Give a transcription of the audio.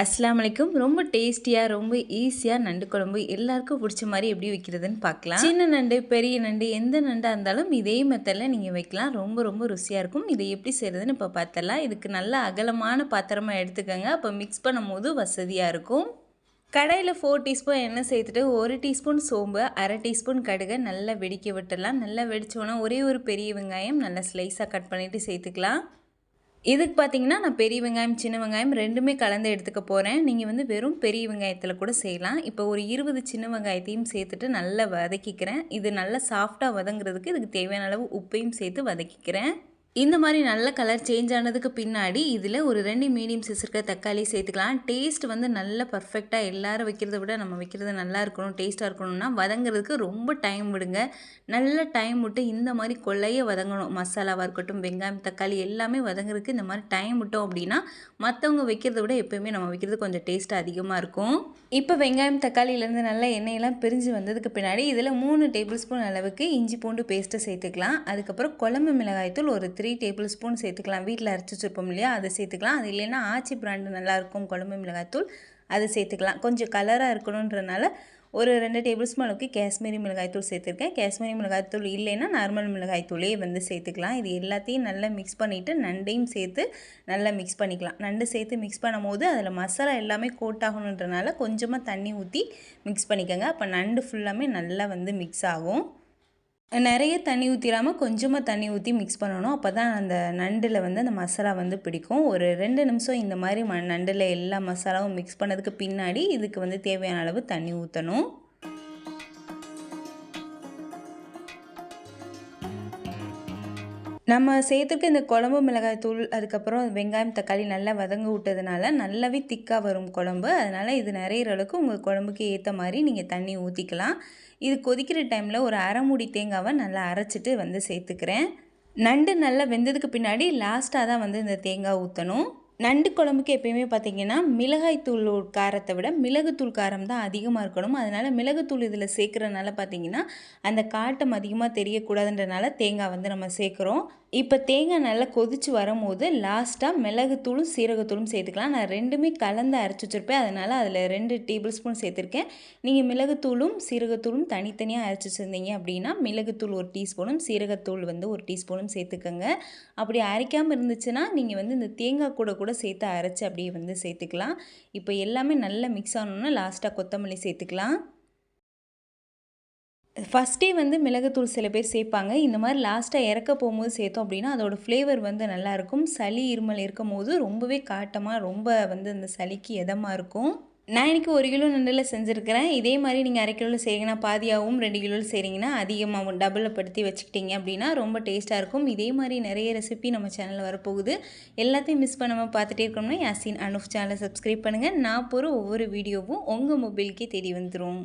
அஸ்லாம் வலைக்கும் ரொம்ப டேஸ்டியாக ரொம்ப ஈஸியாக நண்டு குழம்பு எல்லாருக்கும் பிடிச்ச மாதிரி எப்படி வைக்கிறதுன்னு பார்க்கலாம். சின்ன நண்டு பெரிய நண்டு எந்த நண்டாக இருந்தாலும் இதே மெத்தடில் நீங்கள் வைக்கலாம். ரொம்ப ரொம்ப ருசியாக இருக்கும். இதை எப்படி செய்கிறதுன்னு இப்போ பார்த்தலாம் இதுக்கு நல்ல அகலமான பாத்திரமாக எடுத்துக்கோங்க. அப்போ மிக்ஸ் பண்ணும் போது வசதியாக இருக்கும். கடையில் ஃபோர் டீஸ்பூன் எண்ணெய் சேர்த்துட்டு ஒரு டீஸ்பூன் சோம்பு அரை டீஸ்பூன் கடுகை நல்லா வெடிக்க விட்டுடலாம். நல்லா வெடிச்சோன்னா ஒரே ஒரு பெரிய வெங்காயம் நல்லா ஸ்லைஸாக கட் பண்ணிவிட்டு சேர்த்துக்கலாம். இதுக்கு பார்த்தீங்கன்னா நான் பெரிய வெங்காயம் சின்ன வெங்காயம் ரெண்டுமே கலந்து எடுத்துக்க போகிறேன் நீங்கள் வந்து வெறும் பெரிய வெங்காயத்தில் கூட செய்யலாம். இப்போ ஒரு இருபது சின்ன வெங்காயத்தையும் சேர்த்துட்டு நல்லா வதக்கிக்கிறேன். இது நல்லா சாஃப்டாக வதங்குறதுக்கு இதுக்கு தேவையான அளவு உப்பையும் சேர்த்து வதக்கிக்கிறேன். இந்த மாதிரி நல்ல கலர் சேஞ்ச் ஆனதுக்கு பின்னாடி இதில் ஒரு ரெண்டு மீடியம் சைஸ் இருக்க தக்காளி சேர்த்துக்கலாம். டேஸ்ட் வந்து நல்ல பர்ஃபெக்டாக எல்லோரும் வைக்கிறத விட நம்ம வைக்கிறது நல்லா இருக்கணும் டேஸ்ட்டாக இருக்கணும்னா வதங்குறதுக்கு ரொம்ப டைம் விடுங்க. நல்ல டைம் விட்டு இந்த மாதிரி கொள்ளைய வதங்கணும். மசாலாவாக இருக்கட்டும் வெங்காயம் தக்காளி எல்லாமே வதங்குறதுக்கு இந்த மாதிரி டைம் விட்டோம் அப்படின்னா மற்றவங்க வைக்கிறத விட எப்போயுமே நம்ம வைக்கிறது கொஞ்சம் டேஸ்ட் அதிகமாக இருக்கும். இப்போ வெங்காயம் தக்காளியிலேருந்து நல்லா எண்ணெயெல்லாம் பிரிஞ்சு வந்ததுக்கு பின்னாடி இதில் மூணு டேபிள் ஸ்பூன் அளவுக்கு இஞ்சி பூண்டு பேஸ்ட்டை சேர்த்துக்கலாம். அதுக்கப்புறம் குழம்பு மிளகாய்த்தூள் ஒரு த்ரீ டேபிள் ஸ்பூன் சேர்த்துக்கலாம். வீட்டில் அரைச்சி வச்சுருப்போம் இல்லையா? அதை சேர்த்துக்கலாம். அது இல்லைன்னா ஆச்சி பிராண்டு நல்லாயிருக்கும். குழம்பு மிளகாய்த்தூள் அதை சேர்த்துக்கலாம். கொஞ்சம் கலராக இருக்கணுன்றனால ஒரு ரெண்டு டேபிள் ஸ்பூன் அளவுக்கு காஷ்மீரி மிளகாய்த்தூள் சேர்த்துருக்கேன். காஷ்மீரி மிளகாய்த்தூள் இல்லைன்னா நார்மல் மிளகாய்த்தூளே வந்து சேர்த்துக்கலாம். இது எல்லாத்தையும் நல்லா மிக்ஸ் பண்ணிவிட்டு நண்டையும் சேர்த்து நல்லா மிக்ஸ் பண்ணிக்கலாம். நண்டு சேர்த்து மிக்ஸ் பண்ணும் போது அதில் மசாலா எல்லாமே கோட் ஆகணுன்றனால கொஞ்சமாக தண்ணி ஊற்றி மிக்ஸ் பண்ணிக்கோங்க. அப்போ நண்டு ஃபுல்லாமே நல்லா வந்து மிக்ஸ் ஆகும். நிறைய தண்ணி ஊற்றிடாமல் கொஞ்சமாக தண்ணி ஊற்றி மிக்ஸ் பண்ணணும். அப்போ தான் அந்த நண்டில் வந்து அந்த மசாலா வந்து பிடிக்கும். ஒரு ரெண்டு நிமிஷம் இந்த மாதிரி ம நண்டில் எல்லா மசாலாவும் மிக்ஸ் பண்ணதுக்கு பின்னாடி இதுக்கு வந்து தேவையான அளவு தண்ணி ஊற்றணும் நம்ம சேர்த்துக்க இந்த குழம்பு மிளகாய் தூள் அதுக்கப்புறம் வெங்காயம் தக்காளி நல்லா வதங்க விட்டதுனால நல்லாவே திக்காக வரும் குழம்பு. அதனால் இது நிறையிற அளவுக்கு உங்கள் குழம்புக்கு ஏற்ற மாதிரி நீங்கள் தண்ணி ஊற்றிக்கலாம் இது கொதிக்கிற டைமில் ஒரு அரை மூடி தேங்காவை நல்லா அரைச்சிட்டு வந்து சேர்த்துக்கிறேன். நண்டு நல்லா வெந்ததுக்கு பின்னாடி லாஸ்ட்டாக தான் வந்து இந்த தேங்காய் ஊற்றணும் நண்டு குழம்புக்கு எப்பயுமே பார்த்தீங்கன்னா மிளகாய்த்தூள் காரத்தை விட மிளகுத்தூள் காரம் தான் அதிகமாக இருக்கணும். அதனால் மிளகுத்தூள் இதில் சேர்க்குறதுனால பார்த்தீங்கன்னா அந்த காட்டம் அதிகமாக தெரியக்கூடாதுன்றனால தேங்காய் வந்து நம்ம சேர்க்குறோம். இப்போ தேங்காய் நல்லா கொதித்து வரும்போது லாஸ்ட்டாக மிளகுத்தூளும் சீரகத்தூளும் சேர்த்துக்கலாம். நான் ரெண்டுமே கலந்து அரைச்சி வச்சுருப்பேன். அதனால் அதில் ரெண்டு டேபிள் ஸ்பூன் சேர்த்துருக்கேன். நீங்கள் மிளகுத்தூளும் சீரகத்தூளும் தனித்தனியாக அரைச்சி வச்சுருந்தீங்க அப்படின்னா மிளகுத்தூள் ஒரு டீஸ்பூனும் சீரகத்தூள் வந்து ஒரு டீஸ்பூனும் சேர்த்துக்கோங்க. அப்படி அரைக்காமல் இருந்துச்சுன்னா நீங்கள் வந்து இந்த தேங்காய் கூட கூட சேர்த்து அரைச்சி அப்படியே வந்து சேர்த்துக்கலாம். இப்போ எல்லாமே நல்லா மிக்ஸ் ஆகணுன்னா லாஸ்ட்டாக கொத்தமல்லி சேர்த்துக்கலாம். ஃபஸ்ட்டே வந்து மிளகுத்தூள் சில பேர் சேர்ப்பாங்க. இந்த மாதிரி லாஸ்ட்டாக இறக்க போகும்போது சேர்த்தோம் அப்படின்னா அதோடய ஃப்ளேவர் வந்து நல்லாயிருக்கும் சளி இருமல் இருக்கும் போது ரொம்பவே காட்டமாக ரொம்ப வந்து அந்த சளிக்கு எதமாக இருக்கும். நான் இன்றைக்கி ஒரு கிலோ நண்டில் செஞ்சுருக்கிறேன். இதே மாதிரி நீங்கள் அரை கிலோவில் செய்கிறீங்கன்னா பாதியாகவும் ரெண்டு கிலோவில் செய்கிறீங்கன்னா அதிகமாகவும் டபுளில் படுத்தி வச்சுக்கிட்டீங்க அப்படின்னா ரொம்ப டேஸ்ட்டாக இருக்கும். இதே மாதிரி நிறைய ரெசிபி நம்ம சேனலில் வரப்போகுது. எல்லாத்தையும் மிஸ் பண்ணாமல் பார்த்துட்டே இருக்கணும்னா யாசின் அனுஃப் சேனலை சப்ஸ்கிரைப் பண்ணுங்கள் நான் போகிற ஒவ்வொரு வீடியோவும் உங்கள் மொபைலுக்கே தேடி வந்துடும்